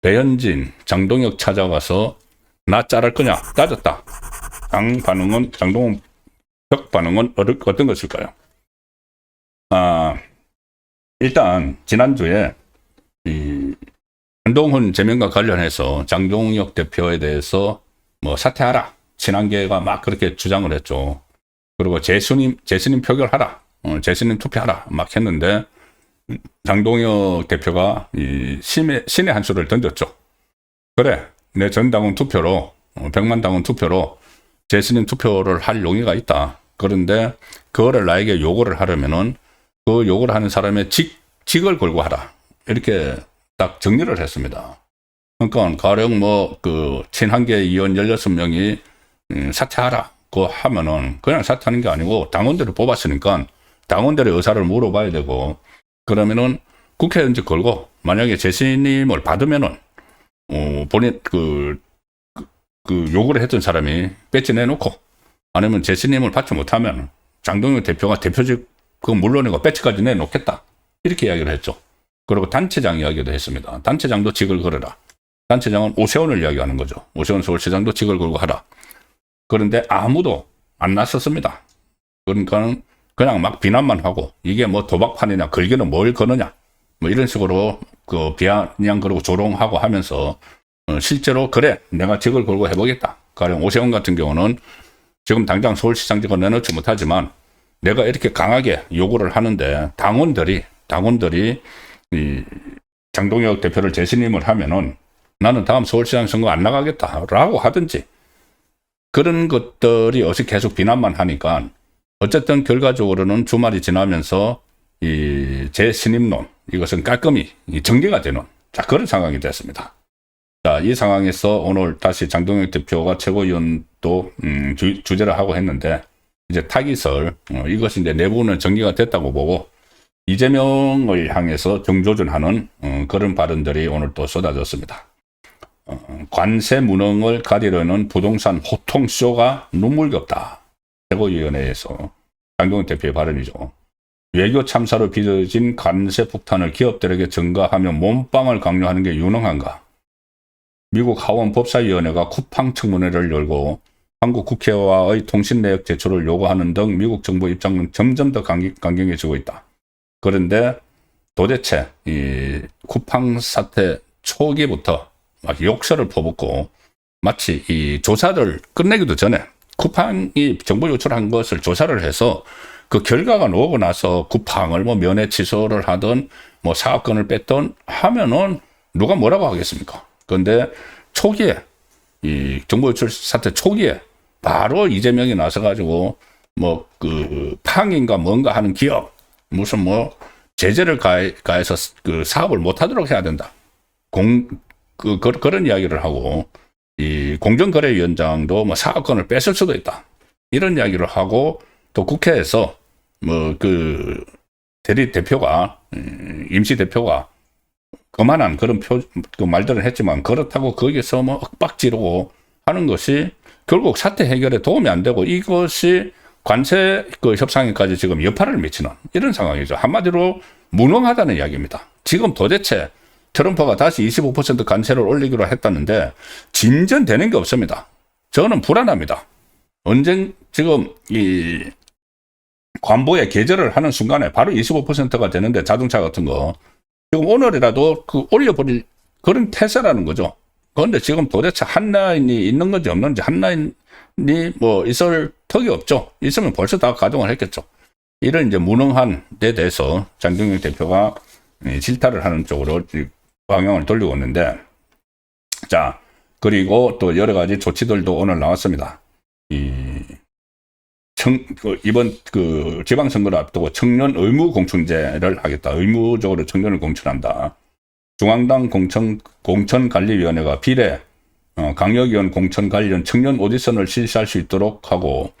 배현진, 장동혁 찾아가서 나 자를 거냐 따졌다. 장 반응은 장동혁 반응은 어떤 것일까요? 아 일단 지난주에 이 한동훈 제명과 관련해서 장동혁 대표에 대해서 뭐 사퇴하라 친한계가 막 그렇게 주장을 했죠. 그리고 재수님 재수님 표결하라, 어, 재수님 투표하라 막 했는데 장동혁 대표가 이 신의, 신의 한 수를 던졌죠. 그래, 내 전당원 투표로, 어, 100만 당원 투표로 재신임 투표를 할 용의가 있다. 그런데 그거를 나에게 요구를 하려면은 그 요구를 하는 사람의 직, 직을 걸고 하라. 이렇게 딱 정리를 했습니다. 그러니까 가령 뭐 그 친한계 의원 16명이 음, 사퇴하라. 그 하면은 그냥 사퇴하는 게 아니고 당원들을 뽑았으니까 당원들의 의사를 물어봐야 되고 그러면은 국회의원직 걸고 만약에 재신임을 받으면은 어 본인 그, 그, 그 요구를 했던 사람이 배지 내놓고 아니면 재신임을 받지 못하면 장동혁 대표가 대표직 그 물론이고 배지까지 내놓겠다 이렇게 이야기를 했죠. 그리고 단체장 이야기도 했습니다. 단체장도 직을 걸어라. 단체장은 오세훈을 이야기하는 거죠. 오세훈 서울시장도 직을 걸고 하라. 그런데 아무도 안 나섰습니다. 그러니까는 그냥 막 비난만 하고 이게 뭐 도박판이냐 걸기는 뭘 거느냐 뭐 이런 식으로 그 비아냥 그러고 조롱하고 하면서 어, 실제로 그래 내가 직을 걸고 해보겠다 가령 오세훈 같은 경우는 지금 당장 서울시장직을 내놓지 못하지만 내가 이렇게 강하게 요구를 하는데 당원들이 당원들이 이 장동혁 대표를 재신임을 하면은 나는 다음 서울시장 선거 안 나가겠다라고 하든지 그런 것들이 어제 계속 비난만 하니까 어쨌든 결과적으로는 주말이 지나면서 이 재신임론 이것은 깔끔히 이 정리가 되는 자 그런 상황이 됐습니다. 자 이 상황에서 오늘 다시 장동혁 대표가 최고위원도 음, 주, 주제를 하고 했는데 이제 타깃을 어, 이것이 이제 내부는 정리가 됐다고 보고 이재명을 향해서 정조준하는 어, 그런 발언들이 오늘 또 쏟아졌습니다. 어, 관세 무능을 가리려는 부동산 호통쇼가 눈물겹다. 최고위원회에서 장동훈 대표의 발언이죠. 외교 참사로 빚어진 관세 폭탄을 기업들에게 전가하며 몸빵을 강요하는 게 유능한가? 미국 하원 법사위원회가 쿠팡 청문회를 열고 한국 국회와의 통신 내역 제출을 요구하는 등 미국 정부 입장은 점점 더 강경, 강경해지고 있다. 그런데 도대체 이 쿠팡 사태 초기부터 막 욕설을 퍼붓고 마치 이 조사를 끝내기도 전에 쿠팡이 정보 요청한 것을 조사를 해서 그 결과가 나오고 나서 쿠팡을 뭐 면회 취소를 하든 뭐 사업권을 뺐든 하면은 누가 뭐라고 하겠습니까? 그런데 초기에 이 정보 유출 사태 초기에 바로 이재명이 나서 가지고 뭐 그 팡인가 뭔가 하는 기업 무슨 뭐 제재를 가해, 가해서 그 사업을 못 하도록 해야 된다. 공, 그, 그, 그런 이야기를 하고, 이 공정거래위원장도 뭐 사업권을 뺏을 수도 있다. 이런 이야기를 하고, 또 국회에서 뭐 그 대리 대표가, 음, 임시 대표가 그만한 그런 표, 그 말들을 했지만 그렇다고 거기서 뭐 윽박지르고 하는 것이 결국 사태 해결에 도움이 안 되고 이것이 관세 그 협상에까지 지금 여파를 미치는 이런 상황이죠. 한마디로 무능하다는 이야기입니다. 지금 도대체 트럼프가 다시 25% 관세를 올리기로 했다는데 진전되는 게 없습니다. 저는 불안합니다. 언젠 지금 이 관보에 계절을 하는 순간에 바로 25%가 되는데 자동차 같은 거 지금 오늘이라도 그 올려버릴 그런 태세라는 거죠. 그런데 지금 도대체 한 라인이 있는 건지 없는지 한 라인이 뭐 있을 턱이 없죠. 있으면 벌써 다 가동을 했겠죠. 이런 이제 무능한 데 대해서 장동영 대표가 이 질타를 하는 쪽으로 이 방향을 돌리고 있는데 자 그리고 또 여러 가지 조치들도 오늘 나왔습니다. 이 청, 그 이번 그 지방선거를 앞두고 청년 의무 공천제를 하겠다. 의무적으로 청년을 공천한다. 중앙당 공천, 공천관리위원회가 비례, 어, 강력위원 공천 관련 청년 오디션을 실시할 수 있도록 하고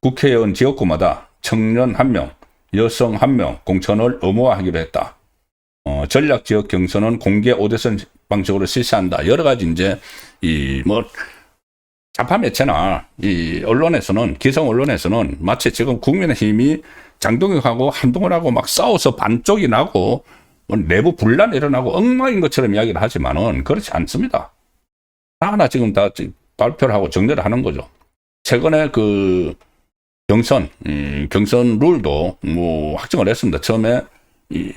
국회의원 지역구마다 청년 한 명, 여성 한 명 공천을 의무화하기로 했다. 어, 전략 지역 경선은 공개 오디션 방식으로 실시한다. 여러 가지 이제 이뭐 좌파 매체나 이 언론에서는 기성 언론에서는 마치 지금 국민의힘이 장동혁하고 한동훈하고 막 싸워서 반쪽이 나고 뭐 내부 분란 일어나고 엉망인 것처럼 이야기를 하지만은 그렇지 않습니다. 하나 지금 다 지- 발표를 하고 정리를 하는 거죠. 최근에 그 경선, 음, 경선 룰도 뭐 확정을 했습니다. 처음에 이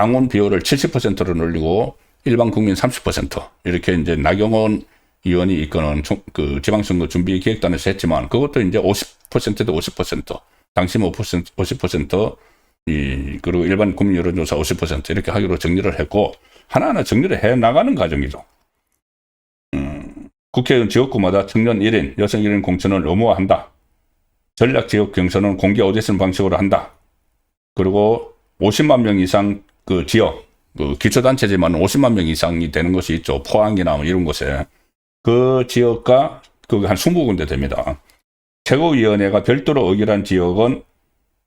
당원 비율을 70%로 늘리고 일반 국민 30% 이렇게 이제 나경원 의원이 이끄는 총- 그 지방선거 준비 기획단에서 했지만 그것도 이제 50%도 50% 당시 5% 50%, 이, 그리고 일반 국민 여론조사 50% 이렇게 하기로 정리를 했고, 하나하나 정리를 해 나가는 과정이죠. 음, 국회의원 지역구마다 청년 1인, 여성 1인 공천을 의무화한다. 전략 지역 경선은 공개 오디션 방식으로 한다. 그리고 50만 명 이상 그 지역, 그 기초단체지만 50만 명 이상이 되는 것이 있죠. 포항이나 뭐 이런 곳에. 그 지역과 그게 한 20군데 됩니다. 최고위원회가 별도로 의결한 지역은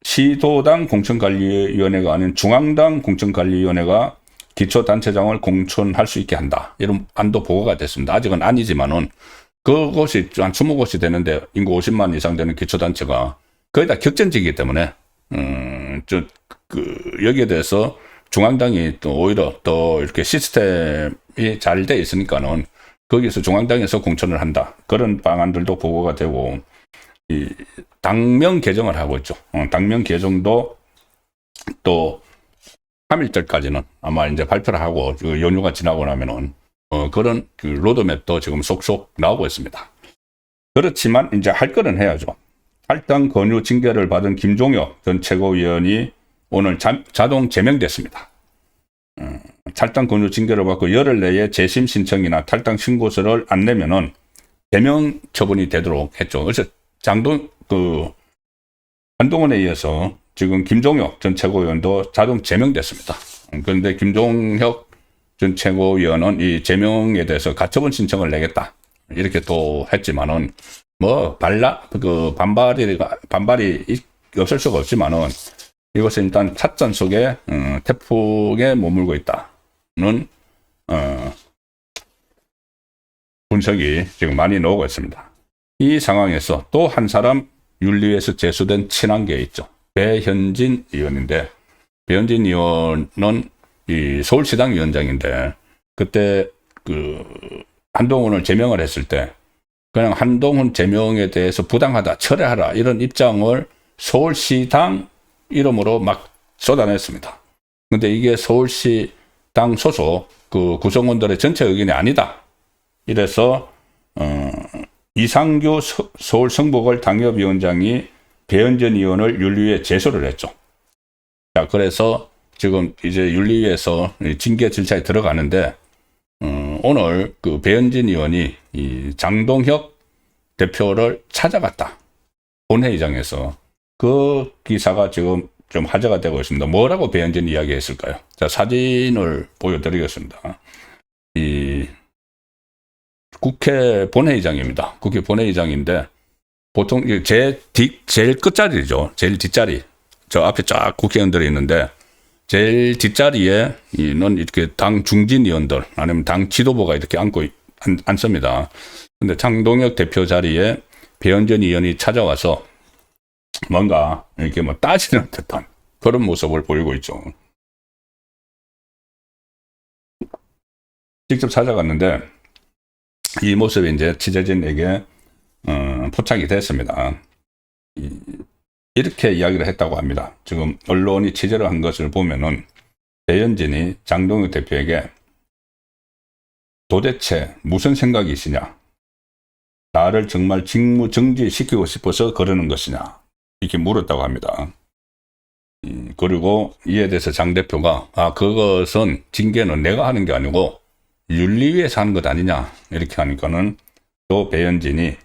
시도당 공천관리위원회가 아닌 중앙당 공천관리위원회가 기초단체장을 공천할 수 있게 한다. 이런 안도 보고가 됐습니다. 아직은 아니지만은 그곳이 한 20곳이 되는데 인구 50만 이상 되는 기초단체가 거의 다 격전지이기 때문에 음, 저, 그, 여기에 대해서 중앙당이 또 오히려 더 이렇게 시스템이 잘 돼 있으니까는 거기서 중앙당에서 공천을 한다. 그런 방안들도 보고가 되고 이 당명 개정을 하고 있죠. 어, 당명 개정도 또 3일절까지는 아마 이제 발표를 하고 그 연휴가 지나고 나면은 어, 그런 그 로드맵도 지금 속속 나오고 있습니다. 그렇지만 이제 할 거는 해야죠. 할당 권유 징계를 받은 김종혁 전 최고위원이 오늘 자, 자동 제명됐습니다. 음, 탈당 권유 징계를 받고 열흘 내에 재심 신청이나 탈당 신고서를 안 내면은 제명 처분이 되도록 했죠. 그래서 장동 그 한동훈에 의해서 지금 김종혁 전 최고위원도 자동 제명됐습니다. 음, 그런데 김종혁 전 최고위원은 이 제명에 대해서 가처분 신청을 내겠다 이렇게 또 했지만은 뭐 반라 그 반발이 반발이 있- 없을 수가 없지만은 이것은 일단 찻잔 속에 어, 태풍에 머물고 있다는 어, 분석이 지금 많이 나오고 있습니다. 이 상황에서 또 한 사람 윤리위에서 제수된 친한계 있죠. 배현진 의원인데 배현진 의원은 이 서울시당 위원장인데 그때 그 한동훈을 제명을 했을 때 그냥 한동훈 제명에 대해서 부당하다 철회하라 이런 입장을 서울시당 이름으로 막 쏟아냈습니다. 근데 이게 서울시 당 소속 그 구성원들의 전체 의견이 아니다. 이래서 어, 이상규 서- 서울 성북을 당협위원장이 배현진 의원을 윤리위에 제소를 했죠. 자, 그래서 지금 이제 윤리위에서 이 징계 절차에 들어가는데, 어, 오늘 그 배현진 의원이 이 장동혁 대표를 찾아갔다. 본회의장에서. 그 기사가 지금 좀 화제가 되고 있습니다. 뭐라고 배현진 이야기 했을까요? 자, 사진을 보여드리겠습니다. 이 국회 본회의장입니다. 국회 본회의장인데 보통 제 뒤, 제일 끝자리죠. 제일 뒷자리. 저 앞에 쫙 국회의원들이 있는데 제일 뒷자리에 이는 이렇게 당 중진 의원들 아니면 당 지도부가 이렇게 앉고 있- 앉, 앉습니다. 근데 장동혁 대표 자리에 배현전 의원이 찾아와서 뭔가 이렇게 뭐 따지는 듯한 그런 모습을 보이고 있죠. 직접 찾아갔는데 이 모습이 이제 취재진에게 어, 포착이 됐습니다. 이, 이렇게 이야기를 했다고 합니다. 지금 언론이 취재를 한 것을 보면은 배현진이 장동혁 대표에게 도대체 무슨 생각이시냐? 나를 정말 직무 정지시키고 싶어서 그러는 것이냐? 이렇게 물었다고 합니다. 이, 그리고 이에 대해서 장 대표가 아 그것은 징계는 내가 하는 게 아니고 윤리위에서 하는 것 아니냐 이렇게 하니까는 또 배현진이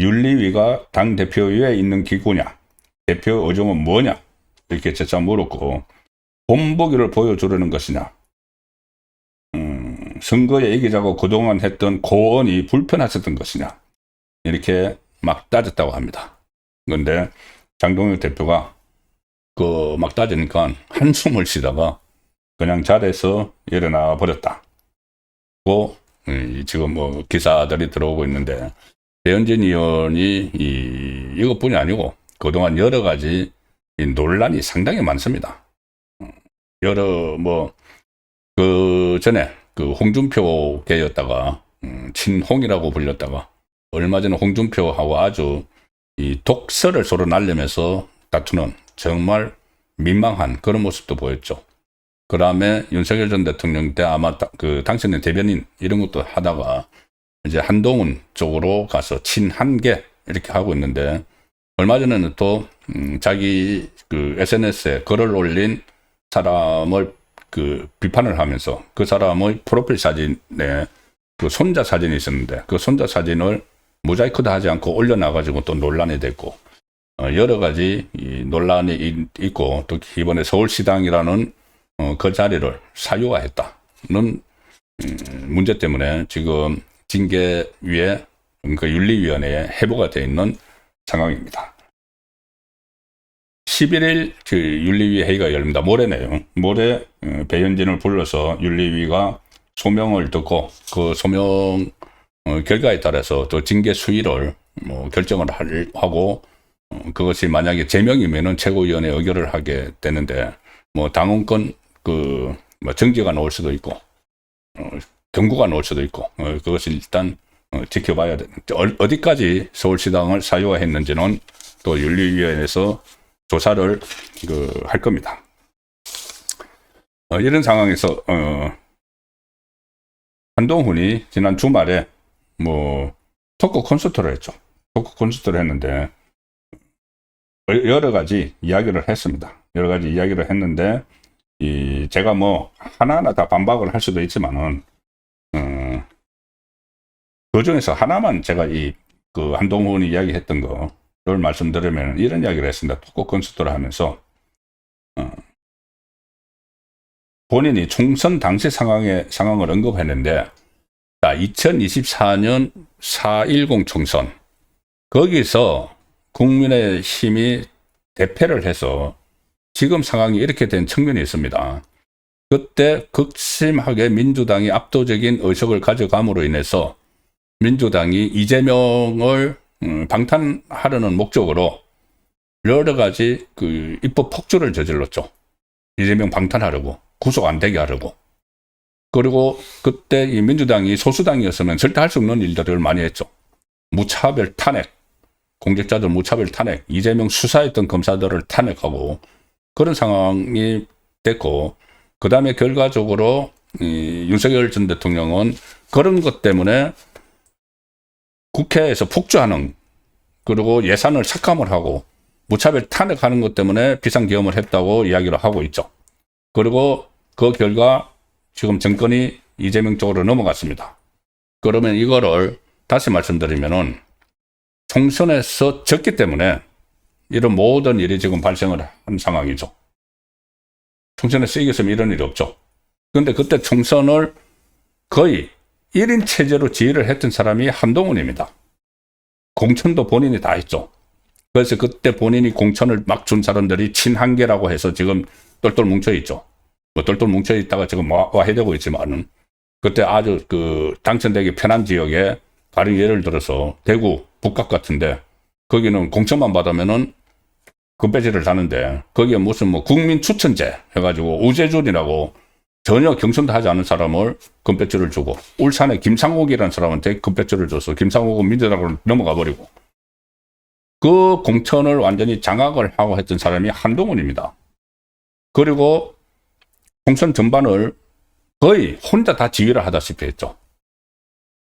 윤리위가 당 대표위에 있는 기구냐 대표 의정은 뭐냐 이렇게 재차 물었고 본보기를 보여주려는 것이냐 음, 선거에 이기자고 그동안 했던 고언이 불편하셨던 것이냐 이렇게 막 따졌다고 합니다. 그런데 장동혁 대표가 그 막 따지니까 한숨을 쉬다가 그냥 자리에서 일어나 버렸다. 고 이, 지금 뭐 기사들이 들어오고 있는데 배현진 의원이 이, 이것뿐이 아니고 그동안 여러 가지 이 논란이 상당히 많습니다. 어, 여러 뭐 그 전에 그 홍준표계였다가 음, 친홍이라고 불렸다가 얼마 전에 홍준표하고 아주 이 독설을 서로 날리면서 다투는 정말 민망한 그런 모습도 보였죠. 그 다음에 윤석열 전 대통령 때 아마 다- 그 당선인 대변인 이런 것도 하다가 이제 한동훈 쪽으로 가서 친한계 이렇게 하고 있는데 얼마 전에는 또 음, 자기 그 SNS에 글을 올린 사람을 그 비판을 하면서 그 사람의 프로필 사진에 그 손자 사진이 있었는데 그 손자 사진을 모자이크도 하지 않고 올려놔가지고 또 논란이 됐고 어, 여러 가지 이 논란이 이- 있고 또 이번에 서울시당이라는 어, 그 자리를 사유화했다는 음, 문제 때문에 지금 징계위에 그 윤리위원회에 해부가 되어 있는 상황입니다. 11일 그 윤리위 회의가 열립니다. 모레네요. 모레 어, 배현진을 불러서 윤리위가 소명을 듣고 그 소명 어, 결과에 따라서 또 징계 수위를 뭐 결정을 할- 하고 어, 그것이 만약에 제명이면은 최고위원회 의결을 하게 되는데 뭐 당원권 그 뭐 정지가 나올 수도 있고 어, 경고가 나올 수도 있고 어, 그것을 일단 어, 지켜봐야 돼. 어- 어디까지 서울시당을 사유화했는지는 또 윤리위원회에서 조사를 그, 할 겁니다. 어, 이런 상황에서 어, 한동훈이 지난 주말에 뭐 토크 콘서트를 했죠. 토크 콘서트를 했는데 여- 여러 가지 이야기를 했습니다. 여러 가지 이야기를 했는데 이 제가 뭐 하나하나 다 반박을 할 수도 있지만은 어, 그 중에서 하나만 제가 이 그 한동훈이 이야기했던 거를 말씀드리면 이런 이야기를 했습니다. 토크 콘서트를 하면서 어, 본인이 총선 당시 상황에 상황을 언급했는데 자, 2024년 4.10 총선 거기서 국민의 힘이 대패를 해서 지금 상황이 이렇게 된 측면이 있습니다. 그때 극심하게 민주당이 압도적인 의석을 가져감으로 인해서 민주당이 이재명을 음, 방탄하려는 목적으로 여러 가지 그 입법 폭주를 저질렀죠. 이재명 방탄하려고 구속 안 되게 하려고. 그리고 그때 이 민주당이 소수당이었으면 절대 할 수 없는 일들을 많이 했죠. 무차별 탄핵, 공직자들 무차별 탄핵, 이재명 수사했던 검사들을 탄핵하고 그런 상황이 됐고 그 다음에 결과적으로 이 윤석열 전 대통령은 그런 것 때문에 국회에서 폭주하는 그리고 예산을 삭감을 하고 무차별 탄핵하는 것 때문에 비상계엄을 했다고 이야기를 하고 있죠. 그리고 그 결과 지금 정권이 이재명 쪽으로 넘어갔습니다. 그러면 이거를 다시 말씀드리면은 총선에서 졌기 때문에 이런 모든 일이 지금 발생을 한 상황이죠. 총선에서 이겼으면 이런 일이 없죠. 그런데 그때 총선을 거의 1인 체제로 지휘를 했던 사람이 한동훈입니다. 공천도 본인이 다 했죠. 그래서 그때 본인이 공천을 막 준 사람들이 친한계라고 해서 지금 똘똘 뭉쳐 있죠. 뭐 똘똘 뭉쳐 있다가 지금 와, 와해되고 있지만은 그때 아주 그 당선되기 편한 지역에 가령 예를 들어서 대구 북각 같은데 거기는 공천만 받으면은 금배지를 다는데 거기에 무슨 뭐 국민 추천제 해가지고 우재준이라고 전혀 경선도 하지 않은 사람을 금배지를 주고 울산에 김상옥이라는 사람한테 금배지를 줘서 김상옥은 민주당으로 넘어가 버리고 그 공천을 완전히 장악을 하고 했던 사람이 한동훈입니다. 그리고 총선 전반을 거의 혼자 다 지휘를 하다시피 했죠.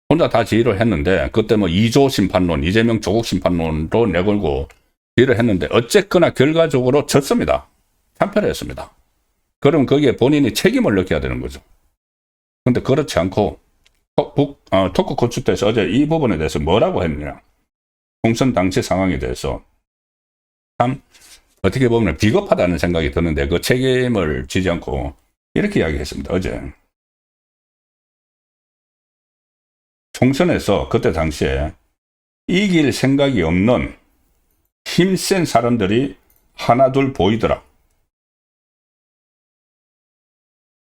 혼자 다 지휘를 했는데 그때 뭐 2조 심판론, 이재명 조국 심판론도 내걸고 지휘를 했는데 어쨌거나 결과적으로 졌습니다. 참패했습니다. 그럼 거기에 본인이 책임을 느껴야 되는 거죠. 근데 그렇지 않고 토- 북, 어, 토크 콘서트에서 어제 이 부분에 대해서 뭐라고 했느냐. 총선 당시 상황에 대해서 참 어떻게 보면 비겁하다는 생각이 드는데 그 책임을 지지 않고 이렇게 이야기했습니다. 어제 총선에서 그때 당시에 이길 생각이 없는 힘센 사람들이 하나둘 보이더라.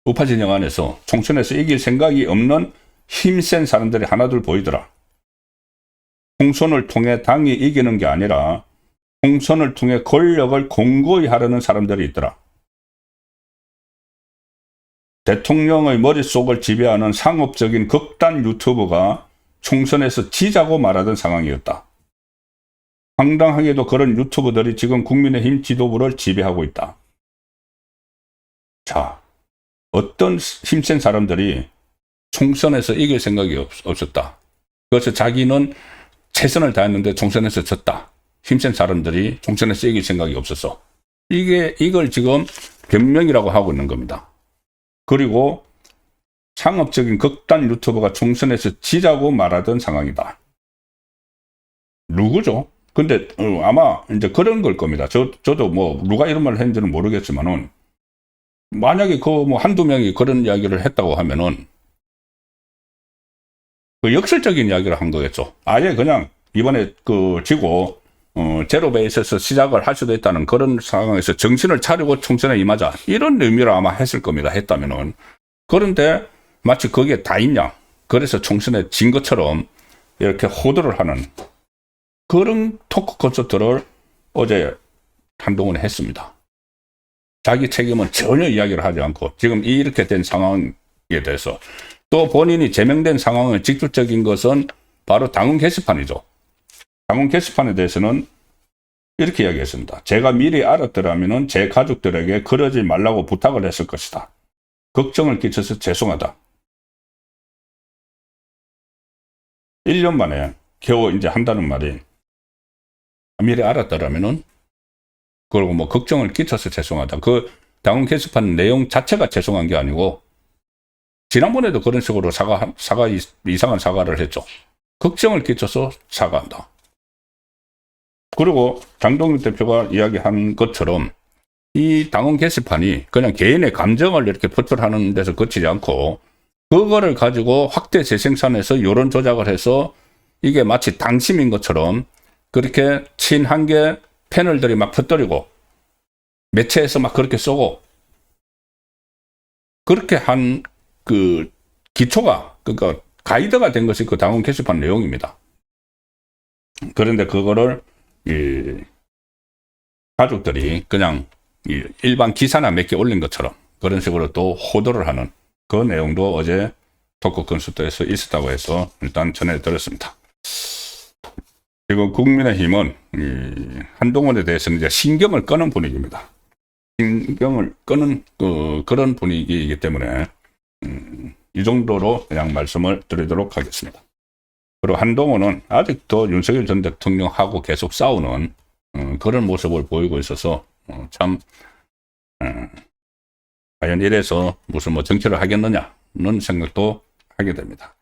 우파 진영 안에서 총선에서 이길 생각이 없는 힘센 사람들이 하나둘 보이더라. 총선을 통해 당이 이기는 게 아니라 총선을 통해 권력을 공고히 하려는 사람들이 있더라. 대통령의 머릿속을 지배하는 상업적인 극단 유튜버가 총선에서 지자고 말하던 상황이었다. 황당하게도 그런 유튜버들이 지금 국민의힘 지도부를 지배하고 있다. 자, 어떤 힘센 사람들이 총선에서 이길 생각이 없, 없었다. 그래서 자기는 최선을 다했는데 총선에서 졌다. 힘센 사람들이 총선에서 이길 생각이 없었어. 이게, 이걸 지금 변명이라고 하고 있는 겁니다. 그리고 상업적인 극단 유튜버가 총선에서 지자고 말하던 상황이다. 누구죠? 근데 어, 아마 이제 그런 걸 겁니다. 저 저도 뭐 누가 이런 말을 했는지는 모르겠지만은 만약에 그 뭐 한두 명이 그런 이야기를 했다고 하면은 그 역설적인 이야기를 한 거겠죠. 아예 그냥 이번에 그 지고 어, 제로 베이스에서 시작을 할 수도 있다는 그런 상황에서 정신을 차리고 총선에 임하자 이런 의미로 아마 했을 겁니다. 했다면은 그런데 마치 거기에 다 있냐? 그래서 총선에 진 것처럼 이렇게 호도를 하는 그런 토크 콘서트를 어제 한동훈이 했습니다. 자기 책임은 전혀 이야기를 하지 않고 지금 이렇게 된 상황에 대해서 또 본인이 제명된 상황의 직접적인 것은 바로 당원 게시판이죠. 당원 게시판에 대해서는 이렇게 이야기했습니다. 제가 미리 알았더라면 제 가족들에게 그러지 말라고 부탁을 했을 것이다. 걱정을 끼쳐서 죄송하다. 1년 만에 겨우 이제 한다는 말이 미리 알았더라면은 그리고 뭐 걱정을 끼쳐서 죄송하다. 그 당원 게시판 내용 자체가 죄송한 게 아니고 지난번에도 그런 식으로 사과 사과 이상한 사과를 했죠. 걱정을 끼쳐서 사과한다. 그리고 장동윤 대표가 이야기한 것처럼 이 당원 게시판이 그냥 개인의 감정을 이렇게 표출하는 데서 그치지 않고 그거를 가지고 확대 재생산해서 여론 조작을 해서 이게 마치 당심인 것처럼 그렇게 친한계 패널들이 막 퍼뜨리고 매체에서 막 그렇게 쏘고 그렇게 한 그 기초가 그러니까 가이드가 된 것이 그 당원 게시판 내용입니다. 그런데 그거를 이 가족들이 그냥 이 일반 기사나 몇 개 올린 것처럼 그런 식으로 또 호도를 하는 그 내용도 어제 토크 콘서트에서 있었다고 해서 일단 전해드렸습니다. 그리고 국민의힘은 이 한동훈에 대해서는 이제 신경을 끄는 분위기입니다. 신경을 끄는 그, 그런 분위기이기 때문에 음, 이 정도로 그냥 말씀을 드리도록 하겠습니다. 그리고 한동훈은 아직도 윤석열 전 대통령하고 계속 싸우는 음, 그런 모습을 보이고 있어서 어, 참 음, 과연 이래서 무슨 뭐 정치를 하겠느냐는 생각도 하게 됩니다.